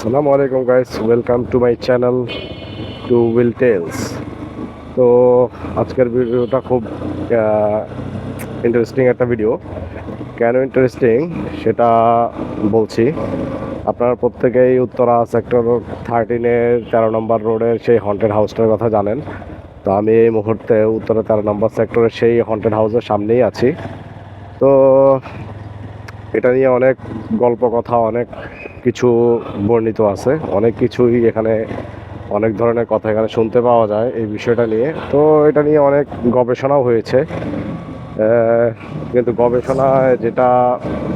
আসসালামু আলাইকুম guys welcome to my channel two wheel tales তো আজকের ভিডিওটা খুব ইন্টারেস্টিং একটা ভিডিও কেন ইন্টারেস্টিং সেটা বলছি। আপনারা প্রত্যেকেই উত্তরা সেক্টর থার্টিনের তেরো নম্বর রোডের সেই হন্টেড হাউসটার কথা জানেন। তো আমি এই মুহূর্তে উত্তরা তেরো নম্বর সেক্টরের সেই হন্টেড হাউসের সামনেই আছি। তো এটা নিয়ে অনেক গল্প কথা অনেক কিছু বর্ণিত আছে। অনেক কিছুই এখানে, অনেক ধরনের কথা এখানে শুনতে পাওয়া যায় এই বিষয়টা নিয়ে। তো এটা নিয়ে অনেক গবেষণাও হয়েছে। কিন্তু গবেষণায় যেটা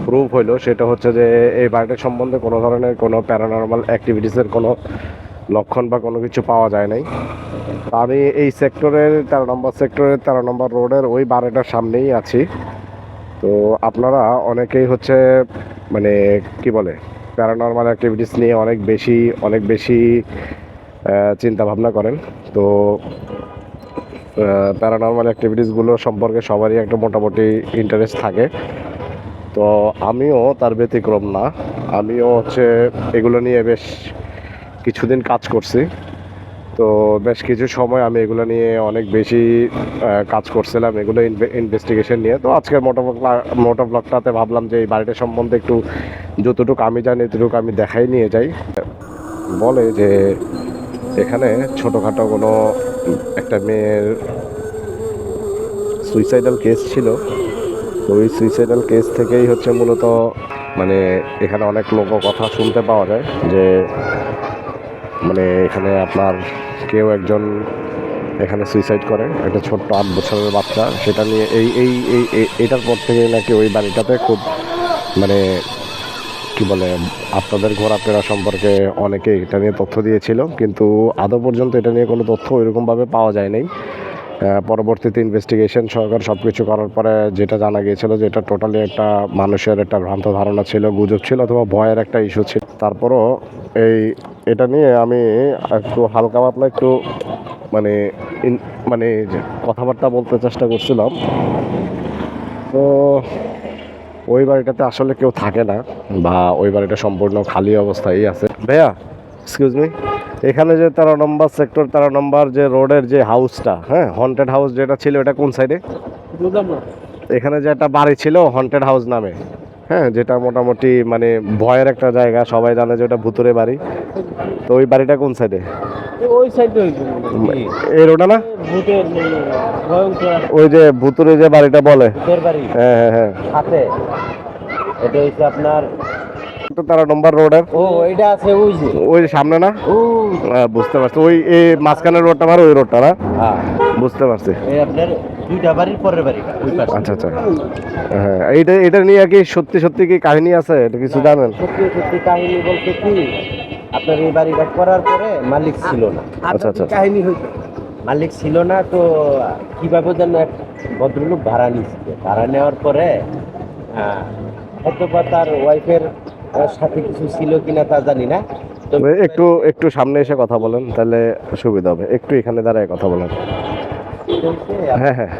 প্রুভ হইল সেটা হচ্ছে যে, এই বাড়িটার সম্বন্ধে কোনো ধরনের কোনো প্যারানর্মাল অ্যাক্টিভিটিসের কোনো লক্ষণ বা কোনো কিছু পাওয়া যায় নাই। আমি এই সেক্টরের তেরো নম্বর সেক্টরের তেরো নম্বর রোডের ওই বাড়িটার সামনেই আছি। তো আপনারা অনেকেই হচ্ছে মানে কি বলে প্যারানর্মাল অ্যাক্টিভিটিস নিয়ে অনেক বেশি অনেক বেশি চিন্তা ভাবনা করেন। তো প্যারানর্মাল অ্যাক্টিভিটিসগুলো সম্পর্কে সবারই একটা মোটামুটি ইন্টারেস্ট থাকে। তো আমিও তার ব্যতিক্রম না। আমিও হচ্ছে এগুলো নিয়ে বেশ কিছুদিন কাজ করছি। তো বেশ কিছু সময় আমি এগুলো নিয়ে অনেক বেশি কাজ করছিলাম, এগুলো ইনভেস্টিগেশন নিয়ে। তো আজকের মোটো মোটো ব্লগটাতে ভাবলাম যে এই বাড়িটা সম্বন্ধে একটু যতটুকু আমি জানি ততটুকু আমি দেখাই নিয়ে যাই। বলে যে এখানে ছোটোখাটো কোনো একটা মেয়ের সুইসাইডাল কেস ছিল। তো ওই সুইসাইডাল কেস থেকেই হচ্ছে মূলত মানে এখানে অনেক লোক কথা শুনতে পাওয়া যায় যে মানে এখানে আপনার কেউ একজন এখানে সুইসাইড করে, একটা ছোট্ট আট বছরের বাচ্চা, সেটা নিয়ে এই এই এই এটার পর থেকে নাকি ওই বাড়িটাতে খুব মানে কি বলে, আপনাদের ঘোরাফেরা সম্পর্কে অনেকে এটা নিয়ে তথ্য দিয়েছিল, কিন্তু আদৌ পর্যন্ত এটা নিয়ে কোনো তথ্য ওইরকমভাবে পাওয়া যায় নাই পরবর্তীতে ইনভেস্টিগেশন সরকার সব কিছু করার পরে যেটা জানা গিয়েছিল যে এটা টোটালি একটা মানুষের একটা ভ্রান্ত ধারণা ছিল, গুজব ছিল, অথবা ভয়ের একটা ইস্যু ছিল। তারপরও এই এটা নিয়ে আমি একটু হালকা পাতলা একটু মানে মানে কথাবার্তা বলতে চেষ্টা করছিলাম। তো ওই বাড়িটাতে আসলে কেউ থাকে না বা ওই বাড়িটা সম্পূর্ণ খালি অবস্থায় আছে। ভাইয়া এক্সকিউজ মি এখানে যে তেরো নম্বর সেক্টর তেরো নম্বর যে রোডের যে হাউসটা হ্যাঁ হন্টেড হাউস যেটা ছিল এটা কোন সাইডে এখানে যে একটা বাড়ি ছিল হন্টেড হাউস নামে। হ্যাঁ যেটা মোটামুটি মানে ভয়ের একটা জায়গা সবাই জানে যে ওটা ভুতুরে বাড়ি। তো ওই বাড়িটা কোন সাইডে ওই সাইডে এই রোডা না? মানে ওই যে ভুতুরে যে বাড়িটা বলে। হ্যাঁ হ্যাঁ হ্যাঁ। এটা হচ্ছে আপনার তো তেরো নম্বর রোডের। ও এটা আছে ওই যে। ওই যে সামনে না? ও। হ্যাঁ, বুঝতে পারছি। ওই এই মাঝখানের রোডটা আমার ওই রোডটা না? হ্যাঁ। বুঝতে পারছি। এই আপনার দুইটা বাড়ির পরের বাড়িটা ওই পাশে। আচ্ছা আচ্ছা। হ্যাঁ এইটা এটা নিয়ে কি সত্যি সত্যি কি কাহিনী আছে? এটা কিছু জানেন? সত্যি সত্যি কাহিনী বলতে কি আপনার এই বাড়িটা করার পরে মালিক ছিল না। আচ্ছা, আচ্ছা। কাহিনী হইতো মালিক ছিল না তো কীভাবে যেন এক ভদ্রলোক ভাড়া নিচ্ছে ভাড়া নেওয়ার পরে হয়তো বা তার ওয়াইফের সাথে কিছু ছিল কিনা তা জানি না। একটু একটু সামনে এসে কথা বলেন তাহলে সুবিধা হবে। একটু এখানে দাঁড়ায় কথা বলেন। হ্যাঁ হ্যাঁ।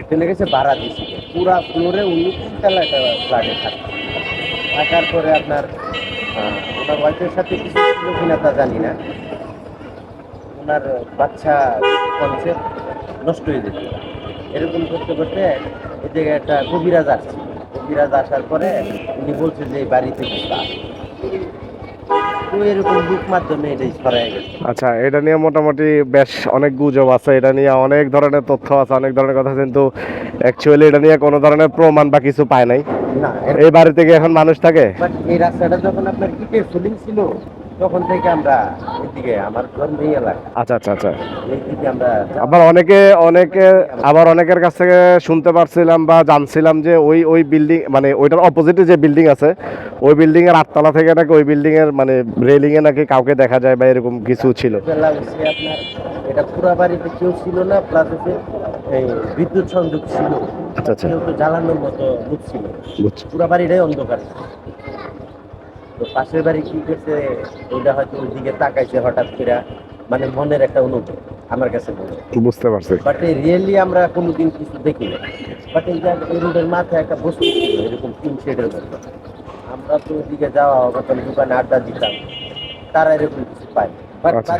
একজনের কাছে ভাড়া দিছিল পুরা ফ্লোরে উনি তিনতলা একটা ফ্ল্যাটে থাকে। থাকার পরে আপনার ওনার ওয়াইফের সাথে কিছু ছিল কিনা তা জানি না। ওনার বাচ্চা কনসেপ্ট নষ্ট হয়ে যেত। এরকম করতে করতে এই জায়গায় একটা কবিরাজ আসছিল কবিরাজ আসার পরে উনি বলছে যে এই বাড়িতে আচ্ছা এটা নিয়ে মোটামুটি বেশ অনেক গুজব আছে। এটা নিয়ে অনেক ধরনের তথ্য আছে অনেক ধরনের কথা কিন্তু অ্যাকচুয়ালি এটা নিয়ে কোনো ধরনের প্রমাণ বা কিছু পায় নাই। এই বাড়িতে কি এখন মানুষ থাকে? এই রাস্তাটা যখন আপনার ইটের ফুলিং ছিল তখন থেকে আমরা এদিকে আমার ঘর নেই এলাকা। আচ্ছা আচ্ছা আচ্ছা। এইদিকে আমরা আবার অনেকে অনেকে আবার অনেকের কাছ থেকে শুনতে পারছিলাম বা জানছিলাম যে ওই ওই বিল্ডিং মানে ওইটার অপোজিটে যে বিল্ডিং আছে ওই বিল্ডিং এর আটতলা থেকে নাকি ওই বিল্ডিং এর মানে রেলিং এ নাকি কাউকে দেখা যায় বা এরকম কিছু ছিল। এটা পুরা বাড়িতে কেউ ছিল না প্লাস এই বিদ্যুৎ সংযোগ ছিল। আচ্ছা আচ্ছা। কেউ তো জ্বালানোর মতো লোক ছিল। বুঝছি। পুরা বাড়িটাই অন্ধকার। ছিল। তো পাশের বাড়ি কি করছে ওইটা হয়তো ওইদিকে তাকাইছে হঠাৎ করে মানে মনের একটা অনুভব আমার কাছে। বুঝতে পারছি। বাট রিয়েলি আমরা কোনোদিন কিছু দেখি না বাট এই যে রোডের মাথায় একটা বস্তু ছিল এরকম তিন শেডের মতো। আমরা তো ওদিকে যাওয়া হবে তখন দোকানে আড্ডা দিতাম তারা এরকম কিছু পায় আচ্ছা।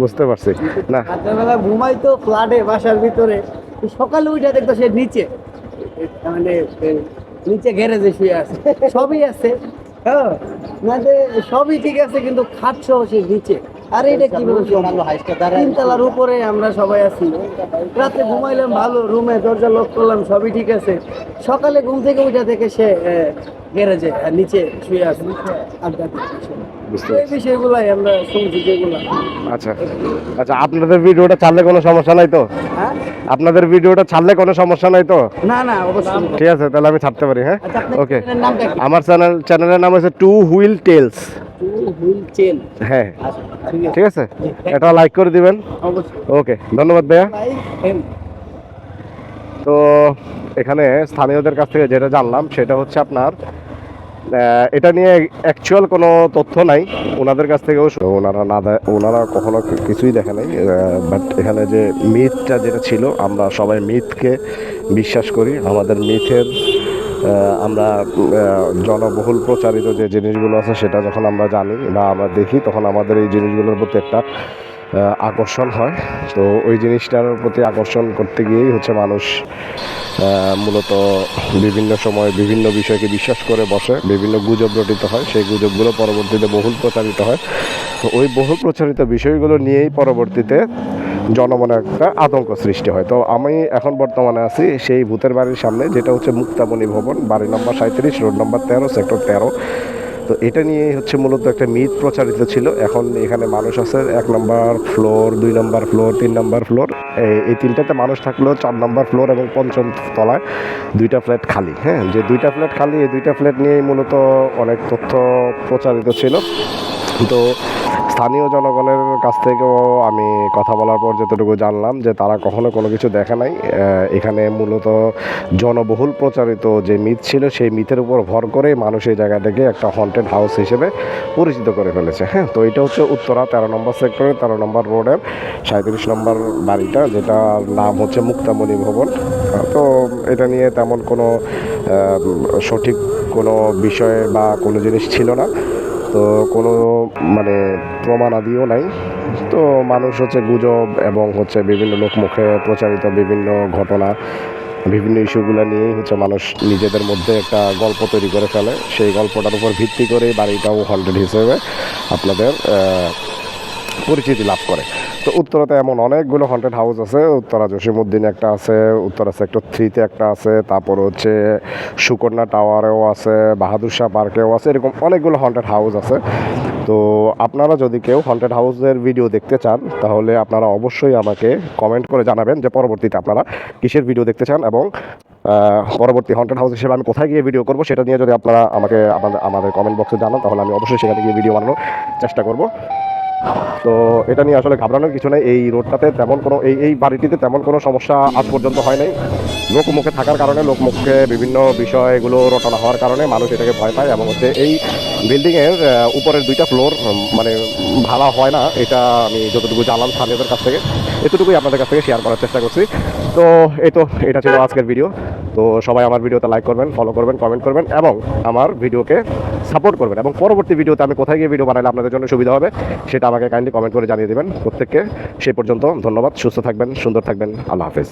বুঝতে পারছি। না। রাত্রেবেলা ঘুমাইতো ফ্ল্যাটে বাসার ভিতরে। সকালে উঠে দেখতো সে নিচে। মানে নিচে গ্যারেজে শুয়ে আছে। সবই আছে। হ্যাঁ মানে সবই ঠিক আছে কিন্তু খাটছ সে নিচে। আর এটা কি তিনতলার উপরে আমরা সবাই আছি। রাতে ঘুমাইলাম ভালো রুমে দরজা লক করলাম সবই ঠিক আছে। সকালে ঘুম থেকে উঠে থেকে সে গ্যারেজে নিচে শুয়ে আছে। এই বিষয়গুলাই আমরা শুনছি যেগুলা। আচ্ছা। আচ্ছা আপনাদের ভিডিওটা ছাড়লে কোনো সমস্যা নাই তো? আপনাদের ভিডিওটা ছাড়লে কোনো সমস্যা নাই তো? না না অবশ্যই। ঠিক আছে তাহলে আমি ছাড়তে পারি হ্যাঁ? আচ্ছা ওকে কি? আমার চ্যানেল চ্যানেলের নাম হচ্ছে টু হুইল টেলস হ্যাঁ। আচ্ছা ঠিক আছে। এটা লাইক করে দিবেন। ওকে ধন্যবাদ ভাইয়া। তো এখানে স্থানীয়দের কাছ থেকে যেটা জানলাম সেটা হচ্ছে আপনার এটা নিয়ে অ্যাকচুয়াল কোনো তথ্য নাই। ওনাদের কাছ থেকেও ওনারা না ওনারা কখনো কিছুই দেখে নাই বাট এখানে যে মিথটা যেটা ছিল, আমরা সবাই মিথকে বিশ্বাস করি। আমাদের মিথের আমরা জনবহুল প্রচারিত যে জিনিসগুলো আছে, সেটা যখন আমরা জানি বা আমরা দেখি, তখন আমাদের এই জিনিসগুলোর প্রতি একটা আকর্ষণ হয়। তো ওই জিনিসটার প্রতি আকর্ষণ করতে গিয়েই হচ্ছে মানুষ মূলত বিভিন্ন সময় বিভিন্ন বিষয়কে বিশ্বাস করে বসে, বিভিন্ন গুজব রটিত হয়। সেই গুজবগুলো পরবর্তীতে বহুল প্রচারিত হয়। তো ওই বহুল প্রচারিত বিষয়গুলো নিয়েই পরবর্তীতে জনমনে একটা আতঙ্ক সৃষ্টি হয়। তো আমি এখন বর্তমানে আছি সেই ভূতের বাড়ির সামনে, যেটা হচ্ছে মুক্তামণি ভবন, বাড়ি নম্বর সাঁত্রিশ রোড নম্বর তেরো, সেক্টর তেরো। তো এটা নিয়ে হচ্ছে মূলত একটা মিথ প্রচারিত ছিল। এখন এখানে মানুষ আছে, এক নম্বর ফ্লোর, দুই নম্বর ফ্লোর, তিন নম্বর ফ্লোর। এই তিনটাতে মানুষ থাকলেও চার নম্বর ফ্লোর এবং পঞ্চম তলায় দুইটা ফ্ল্যাট খালি হ্যাঁ? যে দুইটা ফ্ল্যাট খালি, এই দুইটা ফ্ল্যাট নিয়েই মূলত অনেক তথ্য প্রচারিত ছিল। তো স্থানীয় জনগণের কাছ থেকেও আমি কথা বলার পর যতটুকু জানলাম যে তারা কখনো কোনো কিছু দেখে নাই। এখানে মূলত জনবহুল প্রচারিত যে মিথ ছিল সেই মিথের উপর ভর করে মানুষ এই জায়গাটাকে একটা হন্টেড হাউস হিসেবে পরিচিত করে ফেলেছে। হ্যাঁ তো এটা হচ্ছে উত্তরা তেরো নম্বর সেক্টরে তেরো নম্বর রোডের সাঁত্রিশ নম্বর বাড়িটা, যেটার নাম হচ্ছে মুক্তামণি ভবন। তো এটা নিয়ে তেমন কোনো সঠিক কোনো বিষয়ে বা কোনো জিনিস ছিল না। তো কোনো মানে প্রমাণ আদিও নাই। তো মানুষ হচ্ছে গুজব এবং হচ্ছে বিভিন্ন লোকমুখে প্রচারিত বিভিন্ন ঘটনা, বিভিন্ন ইস্যুগুলো নিয়েই হচ্ছে মানুষ নিজেদের মধ্যে একটা গল্প তৈরি করে ফেলে। সেই গল্পটার উপর ভিত্তি করে বাড়িটাও হন্টেড হিসেবে আপনাদের পরিচিতি লাভ করে। তো উত্তরাতে এমন অনেকগুলো হন্টেড হাউস আছে। উত্তরা জসিমুদ্দিন একটা আছে, উত্তরা সেক্টর থ্রিতে একটা আছে, তারপর হচ্ছে সুকন্যা টাওয়ারেও আছে, বাহাদুর শাহ পার্কেও আছে, এরকম অনেকগুলো হন্টেড হাউস আছে। তো আপনারা যদি কেউ হন্টেড হাউসের ভিডিও দেখতে চান, তাহলে আপনারা অবশ্যই আমাকে কমেন্ট করে জানাবেন যে পরবর্তীতে আপনারা কিসের ভিডিও দেখতে চান এবং পরবর্তী হন্টেড হাউস হিসেবে আমি কোথায় গিয়ে ভিডিও করব, সেটা নিয়ে যদি আপনারা আমাকে, আমাদের আমাদের কমেন্ট বক্সে জানান, তাহলে আমি অবশ্যই সেখানে গিয়ে ভিডিও বানানোর চেষ্টা করব। তো এটা নিয়ে আসলে ঘাবড়ানোর কিছু নেই। এই রোডটাতে তেমন কোনো, এই এই বাড়িটিতে তেমন কোনো সমস্যা আজ পর্যন্ত হয় নাই। লোকমুখে থাকার কারণে লোকমুখে বিভিন্ন বিষয়গুলো রটনা হওয়ার কারণে মানুষ এটাকে ভয় পায় এবং হচ্ছে এই বিল্ডিংয়ের উপরের দুইটা ফ্লোর মানে ভাড়া হয় না। এটা আমি যতটুকু জানলাম স্থানীয়দের কাছ থেকে, এতটুকুই আপনাদের কাছ থেকে শেয়ার করার চেষ্টা করছি। তো এই তো, এটা ছিল আজকের ভিডিও তো সবাই আমার ভিডিওতে লাইক করবেন ফলো করবেন কমেন্ট করবেন এবং আমার ভিডিওকে সাপোর্ট করবেন। এবং পরবর্তী ভিডিওতে আমি কোথায় গিয়ে ভিডিও বানালে আপনাদের জন্য সুবিধা হবে, সেটা আমাকে কাইন্ডলি কমেন্ট করে জানিয়ে দেবেন। প্রত্যেককে সেই পর্যন্ত ধন্যবাদ, সুস্থ থাকবেন, সুন্দর থাকবেন। আল্লাহ হাফেজ।